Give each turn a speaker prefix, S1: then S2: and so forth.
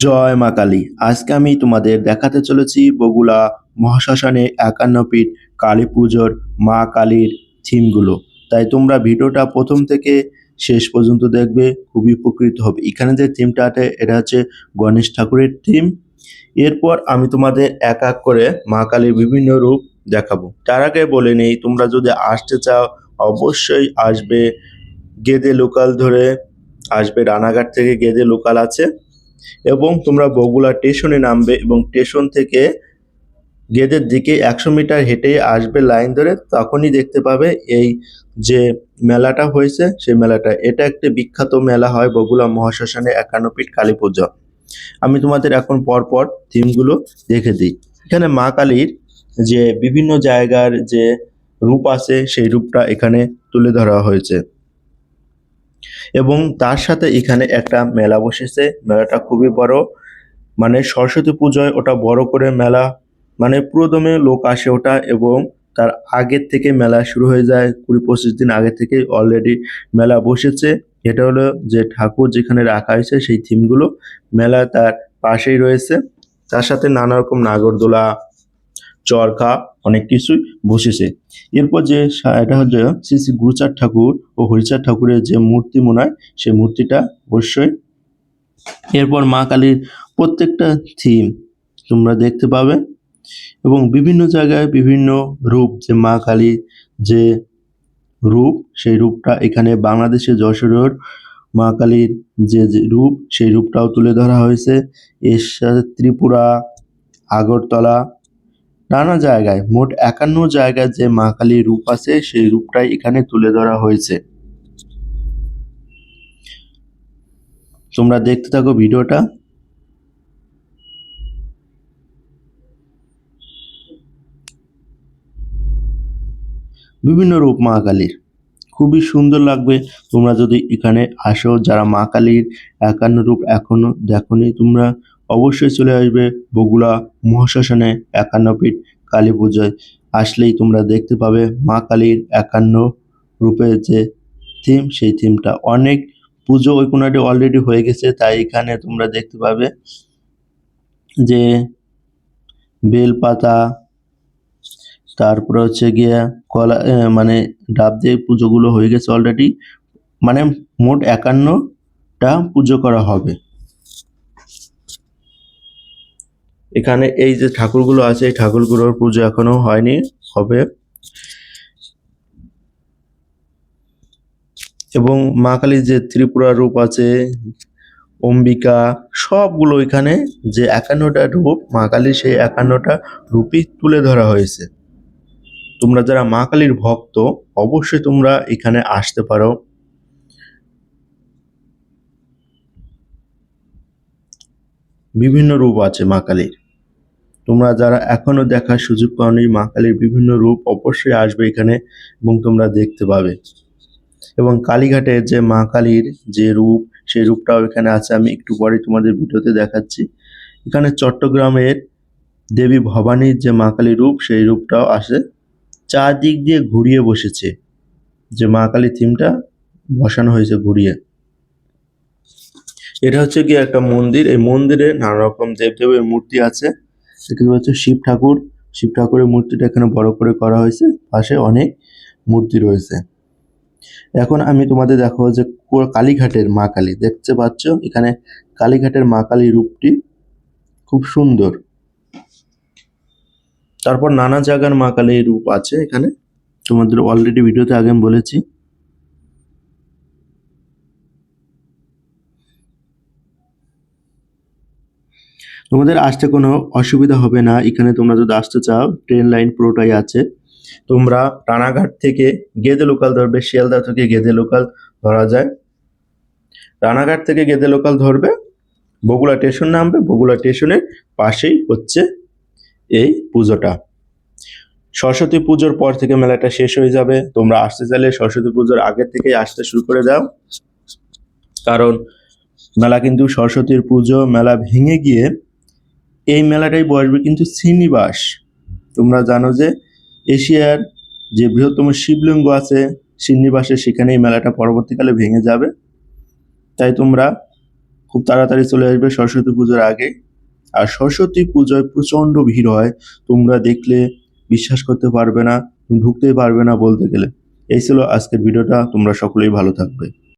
S1: জয় মা কালী। আজকে আমি তোমাদের দেখাতে চলেছি বগুলা মহাশ্মশানে একান্ন ফিট কালী পুজোর মা কালীর থিমগুলো। তাই তোমরা ভিডিওটা প্রথম থেকে শেষ পর্যন্ত দেখবে, খুবই উপকৃত হবে। এখানে যে থিমটা আছে, এটা হচ্ছে গণেশ ঠাকুরের থিম। এরপর আমি তোমাদের এক এক করে মা কালীর বিভিন্ন রূপ দেখাবো। তার আগে বলে নেই, তোমরা যদি আসতে চাও, অবশ্যই আসবে গেদে লোকাল ধরে। আসবে রানাঘাট থেকে গেদে লোকাল আছে। এবং তোমরা বগুড়া স্টেশনে নামবে এবং স্টেশন থেকে গেদের দিকে একশো মিটার হেঁটে আসবে লাইন ধরে, তখনই দেখতে পাবে এই যে মেলাটা হয়েছে, সেই মেলাটা। এটা একটি বিখ্যাত মেলা হয় বগুলা মহাশ্মশানে একান্ন ফিট কালী পুজো। আমি তোমাদের এখন পরপর থিমগুলো দেখে দিই। এখানে মা কালীর যে বিভিন্ন জায়গার যে রূপ আছে, সেই রূপটা এখানে তুলে ধরা হয়েছে। এবং তার সাথে এখানে একটা মেলা বসেছে। মেলাটা খুবই বড়। মানে সরস্বতী পুজোয় ওটা বড় করে মেলা। মানে পুরোদমে লোক আসে ওটা এবং তার আগের থেকে মেলা শুরু হয়ে যায়। কুড়ি পঁচিশ দিন আগে থেকে অলরেডি মেলা বসেছে। এটা হলো যে ঠাকুর যেখানে রাখা হয়েছে সেই থিমগুলো মেলা তার পাশেই রয়েছে। তার সাথে নানা রকম নাগরদোলা চরকা অনেক কিছুই বসেছে। এরপর যে এটা হচ্ছে শ্রী শ্রী গুরুচাঁদ ঠাকুর ও হরিচাঁদ ঠাকুরের যে মূর্তি মনে হয়, সেই মূর্তিটা অবশ্যই। এরপর মা কালীর প্রত্যেকটা থিম তোমরা দেখতে পাবে। এবং বিভিন্ন জায়গায় বিভিন্ন রূপ, যে মা কালীর যে রূপ, সেই রূপটা এখানে বাংলাদেশে যশোরের মা কালীর যে রূপ, সেই রূপটাও তুলে ধরা হয়েছে। এর সাথে ত্রিপুরা, আগরতলা নানা জায়গায়, মোট একান্ন জায়গায় যে মা কালীর রূপ আছে, সেই রূপটাই এখানে তুলে ধরা হয়েছে। তোমরা দেখতে থাকো ভিডিওটা। বিভিন্ন রূপ মা কালীর। খুবই সুন্দর লাগবে। তোমরা যদি এখানে আসো, যারা মা কালীর একান্ন রূপ এখনও দেখোনি, তোমরা অবশ্যই চলে আসবে বগুড়া মহাশ্মশানে একান্ন ফিট কালী পুজোয়। আসলেই তোমরা দেখতে পাবে মা কালীর একান্ন রূপে যে থিম সেই থিমটা অনেক পুজো ওই কোনাটি অলরেডি হয়ে গেছে, তাই এখানে তোমরা দেখতে পাবে যে বেলপাতা, তারপরে হচ্ছে গিয়ে কলা মানে ডাব দিয়ে পুজোগুলো হয়ে গেছে অলরেডি মানে মোট একান্নটা পুজো করা হবে। এখানে এই যে ঠাকুরগুলো আছে, এই ঠাকুরগুলোর পুজো এখনও হয়নি, হবে। এবং মা কালীর যে ত্রিপুরা রূপ আছে, অম্বিকা, সবগুলো এখানে যে একান্নটা রূপ, মা কালীর সেই একান্নটা রূপই তুলে ধরা হয়েছে। তোমরা যারা মা কালীর ভক্ত, অবশ্যই তোমরা এখানে আসতে পারো। বিভিন্ন রূপ আছে মা কালীর। তোমরা যারা এখনও দেখার সুযোগ পাওনি, মা কালীর বিভিন্ন রূপ অবশ্যই আসবে এখানে এবং তোমরা দেখতে পাবে। এবং কালীঘাটের যে মা কালীর যে রূপ, সেই রূপটাও এখানে আছে। আমি একটু পরে তোমাদের ভিডিওতে দেখাচ্ছি। এখানে চট্টগ্রামের দেবী ভবানীর যে মা কালী রূপ, সেই রূপটাও আসে। চারদিক দিয়ে ঘুরিয়ে বসেছে। যে মা কালী থিমটা বসানো হয়েছে ঘুরিয়ে। এটা হচ্ছে কি একটা মন্দির। এই মন্দিরে নানা রকম দেবদেবের মূর্তি আছে। দেখতে পাচ্ছ শিব ঠাকুর। শিব ঠাকুরের মূর্তিটা এখানে বড় করে করা হয়েছে। পাশে অনেক মূর্তি রয়েছে। এখন আমি তোমাদের দেখাবো যে কালীঘাটের মা কালী। দেখতে পাচ্ছ? এখানে কালীঘাটের মা কালী রূপটি খুব সুন্দর। তারপর নানা জায়গার মা কালীর রূপ আছে এখানে। তোমাদের অলরেডি ভিডিওতে আগে আমি বলেছি। তোমাদের আসতে কোনো অসুবিধা হবে না। এখানে তোমরা যদি আসতে চাও ট্রেন লাইন পুরোটাই আছে। তোমরা রানাঘাট থেকে গেদে লোকাল ধরবে, শিয়ালদা থেকে গেদে লোকাল ধরা যায়। রানাঘাট থেকে গেদে লোকাল ধরবে, বগুড়া স্টেশন নামবে, বগুড়া স্টেশনের পাশেই হচ্ছে এই পুজোটা। সরস্বতী পুজোর পর থেকে মেলাটা শেষ হয়ে যাবে। তোমরা আসতে চাইলে সরস্বতী পুজোর আগের থেকেই আসতে শুরু করে দাও। কারণ মেলা কিন্তু সরস্বতীর পুজো, মেলা ভেঙে গিয়ে এই মেলাটাই বসবে। কিন্তু শ্রীনিবাস, তোমরা জানো যে এশিয়ার যে বৃহত্তম শিবলিঙ্গ আছে, শ্রীনিবাসে সেখানে এই মেলাটা পরবর্তীকালে ভেঙে যাবে। তাই তোমরা খুব তাড়াতাড়ি চলে আসবে সরস্বতী পুজোর আগে। আর সরস্বতী পুজোয় প্রচণ্ড ভিড় হয়। তোমরা দেখলে বিশ্বাস করতে পারবে না, ঢুকতেই পারবে না বলতে গেলে। এই ছিল আজকের ভিডিওটা। তোমরা সকলেই ভালো থাকবে।